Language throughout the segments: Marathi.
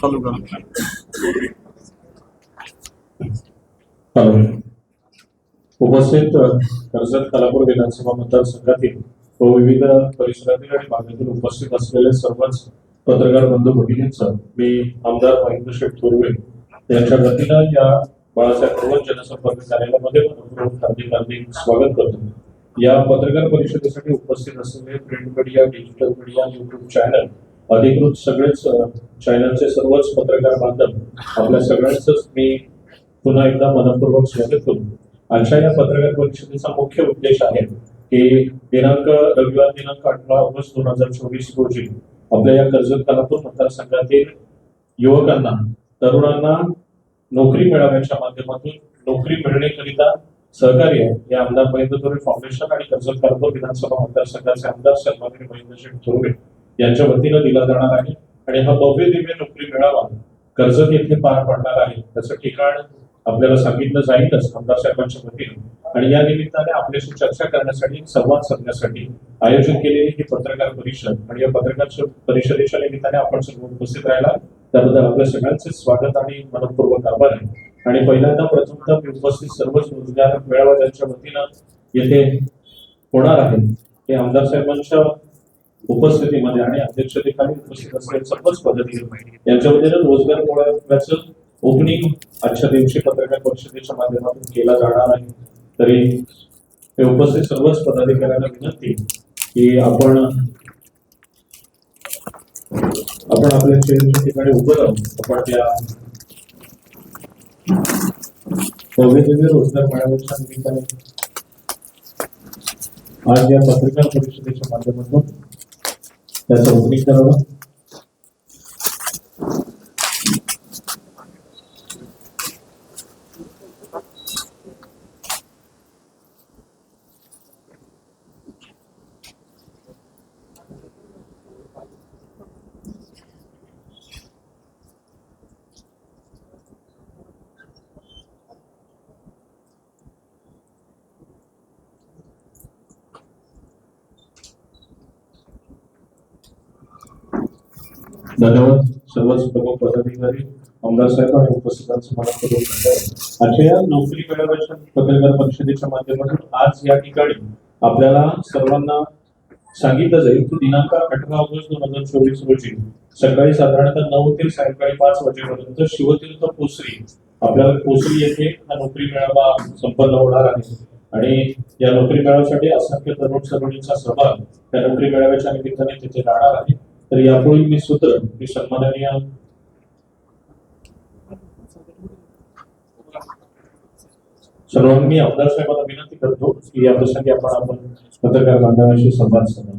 Hello. Hello. उपस्थित कर्जत कलापूर विधानसभा मतदारसंघातील व विविध परिसरातील आणि भागातील उपस्थित असलेले सर्वच पत्रकार बंधू भगिनींचं मी आमदार महेंद्र शेठ थोरवे यांच्या वतीनं या बाळासाहेब थोरात जनसंपर्क कार्यालयामध्ये मनपूर्वक हार्दिक हार्दिक स्वागत करतो. या पत्रकार परिषदेसाठी उपस्थित असलेले print media digital media YouTube channel अधिकृत सगळेच चॅनलचे सर्वच पत्रकार बांधव आपल्या सगळ्यांचंच मी पुन्हा एकदा मनपूर्वक स्वागत करतो आजच्या या पत्रकार परिषदेचा मुख्य उद्देश आहे की दिनांक रविवार दिनांक अठरा ऑगस्ट दोन हजार चोवीस रोजी आपल्या या कर्जत कलापूर मतदारसंघातील युवकांना तरुणांना नोकरी मिळाव्याच्या माध्यमातून नोकरी मिळण्याकरिता सहकार्य या आमदार महेंद्र थोरे फाउंडेशन आणि कर्जत कलापूर विधानसभा मतदारसंघाचे आमदार सन्माननीय महेंद्र शेठ थोरवे यांच्या वतीनं दिला जाणार आहे. आणि हा भव्य दिव्य नोकरी मेळावा कर्जत येथे पार पडणार आहे. त्याचं ठिकाण आपल्याला सांगितलं जाईलच आमदार साहेबांच्या वतीनं. आणि या निमित्ताने आपल्याशी चर्चा करण्यासाठी संवाद साधण्यासाठी आयोजित केलेली ही पत्रकार परिषद आणि या पत्रकार परिषदेच्या निमित्ताने आपण सर्व उपस्थित राहिला. त्याबद्दल आपल्या सगळ्यांचे स्वागत आणि मनपूर्वक आभार आहे. आणि पहिल्यांदा प्रथमतः मी उपस्थित सर्वच रोजगार मेळावा ज्यांच्या वतीनं येथे होणार आहे. ते आमदार साहेबांच्या उपस्थितीमध्ये आणि अध्यक्षतेखाली उपस्थित असलेल्या सर्वच पद्धती यांच्या वतीनं रोजगार मेळाव्याचं ओपनिंग आजच्या दिवशी पत्रकार परिषदेच्या माध्यमातून केला जाणार आहे. तरी हे उपस्थित सर्वच पदाधिकाऱ्यांना विनंती की आपण आपण आपल्या चेअरच्या ठिकाणी उभं राहून आपण त्या भव्य रोजगार मेळाव्याच्या निमित्ताने आज या पत्रकार परिषदेच्या माध्यमातून त्याचं ओपनिंग करावं. धन्यवाद. सर्वच प्रमुख पदाधिकारी आमदार साहेब आणि उपस्थितांचं मला धन्यवाद. आजच्या या नोकरी मेळाव्याच्या पत्रकार परिषदेच्या माध्यमातून आज या ठिकाणी आपल्याला सर्वांना सांगितलं जाईल की दिनांक अठरा ऑगस्ट दोन हजार चोवीस रोजी सकाळी साधारणतः नऊ ते सायंकाळी पाच वाजेपर्यंत शिवतीर्थ पोसरी आपल्याला पोसरी येथे हा नोकरी मेळावा संपन्न होणार आहे. आणि या नोकरी मेळाव्यासाठी असंख्य तरुण तरुणींचा सहभाग त्या नोकरी मेळाव्याच्या निमित्ताने तिथे राहणार आहे. तर यापुढील मी सूत्र मी सन्माननीय सर्वांनी मी आमदार साहेबांना विनंती करतो की या प्रसंगी आपण आपण पत्रकार बांधवांशी संवाद साधा.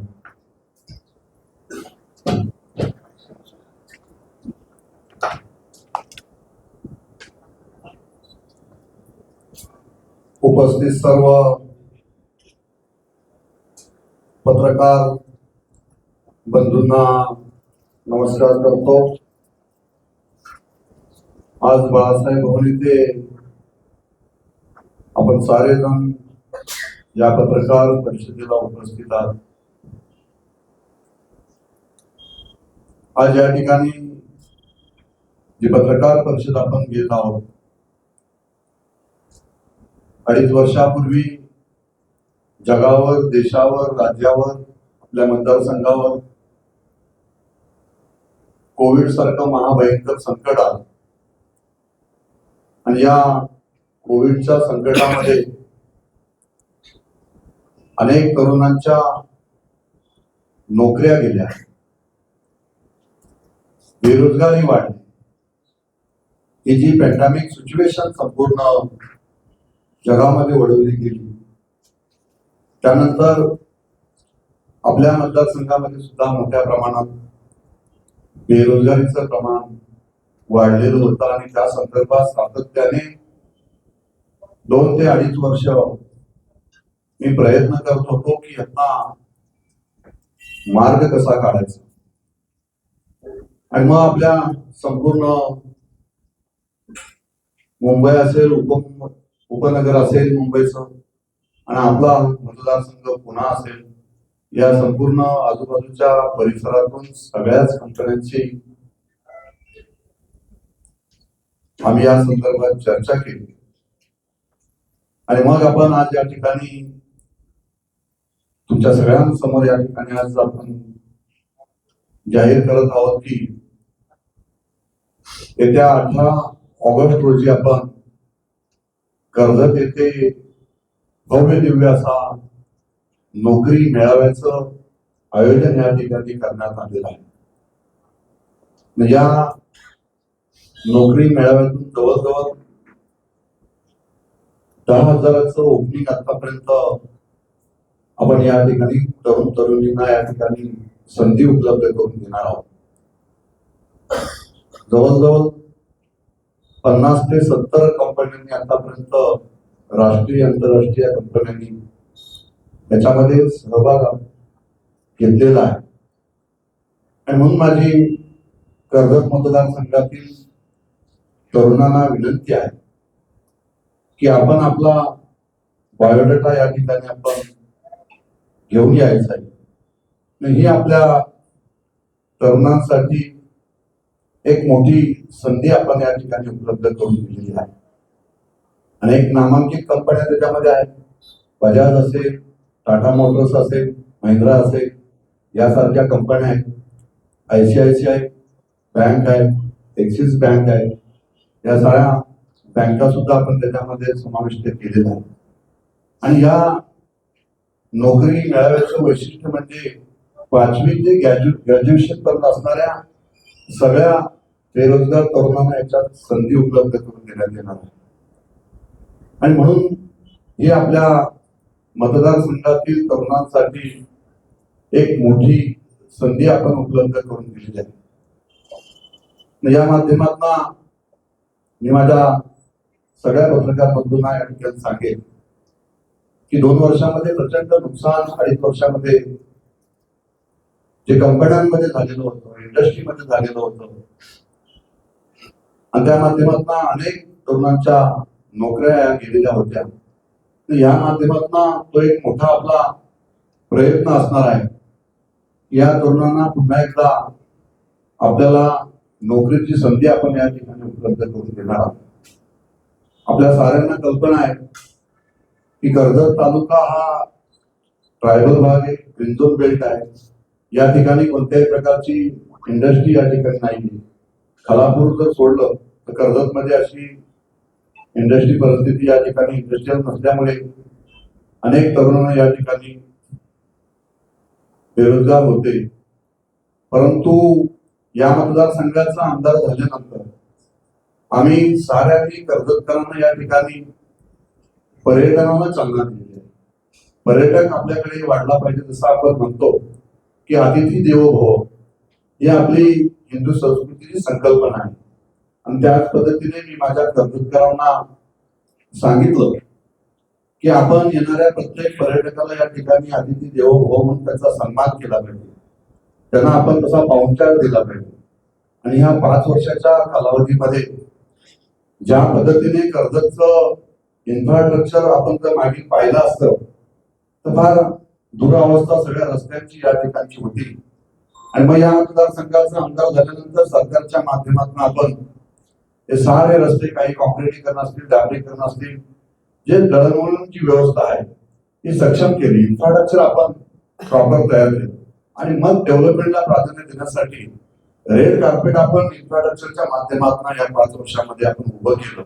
उपस्थित सर्व पत्रकार बंधूंना नमस्कार करतो. आज बाळासाहेब भवन इथे आपण सारेजण या पत्रकार परिषदेला उपस्थित आहात. आज या ठिकाणी जी पत्रकार परिषद आपण घेत आहोत अडीच वर्षापूर्वी जगावर देशावर राज्यावर आपल्या मतदारसंघावर कोविड सारखं महाभयंकर संकट आलं. आणि या कोविडच्या संकटामध्ये अनेक तरुणांच्या नोकऱ्या गेल्या. बेरोजगारी वाढली. ही जी पॅन्डेमिक सिच्युएशन संपूर्ण जगामध्ये वळवली गेली. त्यानंतर आपल्या मतदारसंघामध्ये सुद्धा मोठ्या प्रमाणात बेरोजगारीचं प्रमाण वाढलेलं होतं आणि त्या संदर्भात सातत्याने दोन ते अडीच वर्ष मी प्रयत्न करत होतो की यांना मार्ग कसा काढायचा. आणि मग आपल्या संपूर्ण मुंबई असेल उप उपनगर असेल मुंबईचं आणि आपला मतदारसंघ पुन्हा असेल या संपूर्ण आजूबाजूच्या परिसरातून सगळ्याच कंपन्यांची आम्ही या संदर्भात चर्चा केली. आणि मग आपण आज या ठिकाणी तुमच्या सगळ्यांसमोर या ठिकाणी आज आपण जाहीर करत आहोत की येत्या अठरा ऑगस्ट रोजी आपण कर्जत येथे भव्य दिव्य असा नोकरी मेळाव्याचं आयोजन या ठिकाणी करण्यात आलेलं आहे. म्हणजे या नोकरी मेळाव्यातून जवळजवळ दहा हजाराचं ओपनिंग आतापर्यंत आपण या ठिकाणी तरुण तरुणींना या ठिकाणी संधी उपलब्ध करून देणार आहोत. जवळजवळ पन्नास ते सत्तर कंपन्यांनी आतापर्यंत राष्ट्रीय आंतरराष्ट्रीय कंपन्यांनी याच्यामध्ये सहभाग घेतलेला आहे. आणि म्हणून माझी कर्जत मतदारसंघातील तरुणांना विनंती आहे की आपण आपला बायोडेटा या ठिकाणी आपण घेऊन यायचा आहे. ही आपल्या तरुणांसाठी एक मोठी संधी आपण या ठिकाणी उपलब्ध करून दिलेली आहे. अनेक नामांकित कंपन्या त्याच्यामध्ये आहेत बजाज असेल टाटा मोटर्स असेल महिंद्रा असेल यासारख्या कंपन्या आहेत. I C I C I bank आहे एक्सिस बँक आहे. या साऱ्या बँका सुद्धा आपण त्याच्यामध्ये समाविष्ट केलेल्या आहे आणि या नोकरी मिळाव्याचं वैशिष्ट्य म्हणजे पाचवी ते ग्रॅज्यु ग्रॅज्युएशन पर्यंत असणाऱ्या सगळ्या बेरोजगार तरुणांना याच्यात संधी उपलब्ध करून देण्यात येणार आहे. आणि म्हणून हे आपल्या मतदारसंघातील तरुणांसाठी एक मोठी संधी आपण उपलब्ध करून दिलेली आहे. या माध्यमातून मी माझ्या सगळ्या पत्रकार बंधूंना या ठिकाणी सांगेन की दोन वर्षामध्ये प्रचंड नुकसान अडीच वर्षामध्ये जे कंपन्यांमध्ये झालेलं होतं इंडस्ट्रीमध्ये झालेलं होतं. आणि त्या माध्यमातून अनेक तरुणांच्या नोकऱ्या गेलेल्या होत्या. या माध्यमातून तो एक मोठा आपला प्रयत्न असणार आहे. या तरुणांना पुन्हा एकदा आपल्याला नोकरीची संधी आपण या ठिकाणी उपलब्ध करून देणार आहोत. आपल्या साऱ्यांना कल्पना आहे की कर्जत तालुका हा ट्रायबल भाग आहे ग्रीन बेल्ट आहे. या ठिकाणी कोणत्याही प्रकारची इंडस्ट्री या ठिकाणी नाही खलापूर जर सोडलं तर कर्जत मध्ये अशी इंडस्ट्री परिस्थिती या ठिकाणी इंडस्ट्रीयल नसल्यामुळे अनेक तरुणांना या ठिकाणी बेरोजगार होते. परंतु या मतदारसंघाचा आमदार झाल्यानंतर आम्ही साऱ्यांनी कर्जतकरांना या ठिकाणी पर्यटनाला चालना दिली आहे. पर्यटक आपल्याकडे वाढला पाहिजे जसं आपण म्हणतो की अतिथी देवो भव ही आपली हिंदू संस्कृतीची संकल्पना आहे. आणि त्याच पद्धतीने मी माझ्या कर्जतकरांना सांगितलं की आपण येणाऱ्या प्रत्येक पर्यटकाला या ठिकाणी अतिथी देवो भव म्हणून त्याचा सन्मान केला पाहिजे. त्यांना आपण तसा पाहुणचार दिला पाहिजे. आणि ह्या पाच वर्षाच्या कालावधीमध्ये ज्या पद्धतीने कर्जतचं इन्फ्रास्ट्रक्चर आपण जर मागे पाहिलं असतं तर फार दुरावस्था सगळ्या रस्त्यांची या ठिकाणची होती. आणि मग या मतदारसंघाचा आमदार झाल्यानंतर सरकारच्या माध्यमातून आपण हे सारे रस्ते काही कॉन्क्रिटीकरण असतील डांबरीकरण असतील जे दळणवळणची व्यवस्था आहे ती सक्षम केली. इन्फ्रास्ट्रक्चर आपण प्रॉपर तयार केलं. आणि मग डेव्हलपमेंटला प्राधान्य देण्यासाठी रेड कार्पेट आपण इन्फ्रास्ट्रक्चरच्या माध्यमातून या पाच वर्षामध्ये आपण उभं केलं.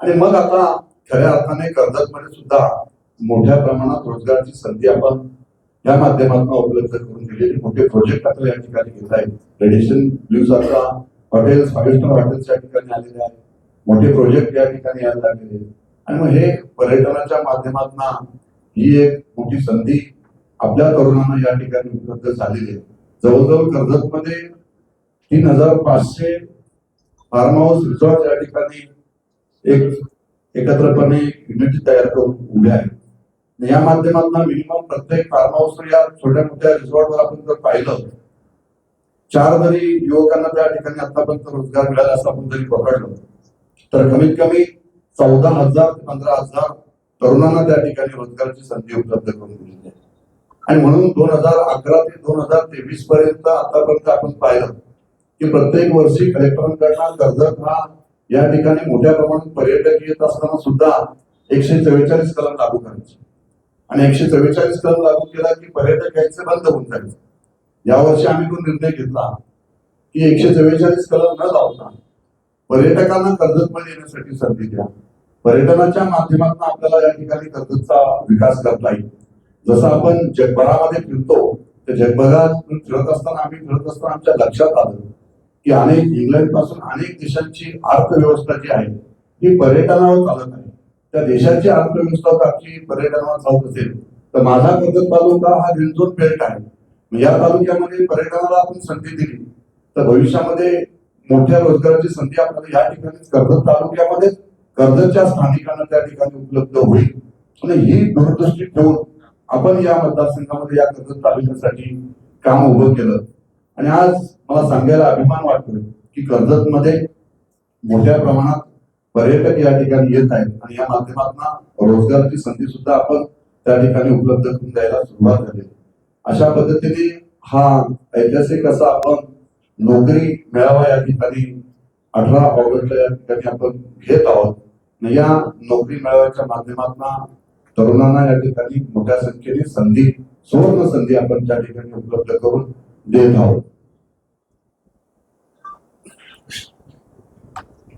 आणि मग आता खऱ्या अर्थाने कर्जतमध्ये सुद्धा मोठ्या प्रमाणात रोजगारची संधी आपण या माध्यमातून उपलब्ध करून दिलेली. मोठे प्रोजेक्ट आता या ठिकाणी घेत आहेत. रेडिशन ब्ल्यू सारखा हॉटेल्स फाईव्ह स्टार हॉटेल्स या ठिकाणी आलेले आहेत. मोठे प्रोजेक्ट या ठिकाणी यायला लागलेले आणि मग हे पर्यटनाच्या माध्यमातून ही एक मोठी संधी आपल्या तरुणांना या ठिकाणी उपलब्ध झालेली आहे. जवळजवळ कर्जतमध्ये तीन हजार पाचशे फार्म हाऊस रिसॉर्ट या ठिकाणी एक एकत्रपणे युनिटी तयार करून उभे आहेत. या माध्यमातून मिनिमम प्रत्येक फार्म हाऊस या छोट्या मोठ्या रिसॉर्टवर आपण जर पाहिलं चार जरी युवकांना त्या ठिकाणी आतापर्यंत रोजगार मिळाला असं आपण जरी पकडलं तर कमीत कमी चौदा हजार ते पंधरा हजार तरुणांना त्या ठिकाणी रोजगाराची संधी उपलब्ध करून दिलेली आहे. आणि म्हणून दोन हजार अकरा ते दोन हजार तेवीस पर्यंत आतापर्यंत आपण पाहिलं की प्रत्येक वर्षी कलेक्टरांकडनं कर्जत हा या ठिकाणी मोठ्या प्रमाणात पर्यटक येत असताना सुद्धा एकशे चव्वेचाळीस कलम लागू करायचे. आणि एकशे चव्वेचाळीस कलम लागू केला की पर्यटक यायचे बंद होऊन जायचे. यावर्षी आम्ही तो निर्णय घेतला की एकशे चव्वेचाळीस कलम न लावता पर्यटकांना कर्जतमध्ये येण्यासाठी संधी द्या. पर्यटनाच्या माध्यमातून आपल्याला या ठिकाणी कर्जतचा विकास करता येईल. जसं आपण जगभरामध्ये फिरतो तर जगभरात फिरत असताना आम्ही फिरत असताना आमच्या लक्षात आलं की अनेक इंग्लंडपासून अनेक देशांची अर्थव्यवस्था जी आहे ही पर्यटनावर चालत आहे. त्या देशाची अर्थव्यवस्था आपली पर्यटनावर चालत असेल तर माझा कर्जत तालुका हा ग्रीन झोन बेल्ट आहे. म्हणजे या तालुक्यामध्ये पर्यटनाला आपण संधी दिली. तर भविष्यामध्ये मोठ्या रोजगाराची संधी आपल्याला या ठिकाणी कर्जत तालुक्यामध्ये कर्जतच्या स्थानिकांना त्या ठिकाणी उपलब्ध होईल. आणि ही दूरदृष्टी ठेवून आपण या मतदारसंघामध्ये या कर्जत तालुक्यासाठी काम उभं केलं. आणि आज मला सांगायला अभिमान वाटतोय की कर्जतमध्ये मोठ्या प्रमाणात पर्यटक या ठिकाणी येत आहेत आणि या माध्यमातून रोजगाराची संधी सुद्धा आपण त्या ठिकाणी उपलब्ध करून द्यायला सुरुवात झाली अशा पद्धतीने हा ऐतिहासिक असा आपण नोकरी मेळावा या ठिकाणी अठरा ऑगस्टला या ठिकाणी आपण घेत आहोत. या नोकरी मेळाव्याच्या माध्यमातून तरुणांना या ठिकाणी मोठ्या संख्येने संधी सुवर्ण संधी आपण त्या ठिकाणी उपलब्ध करून देत आहोत.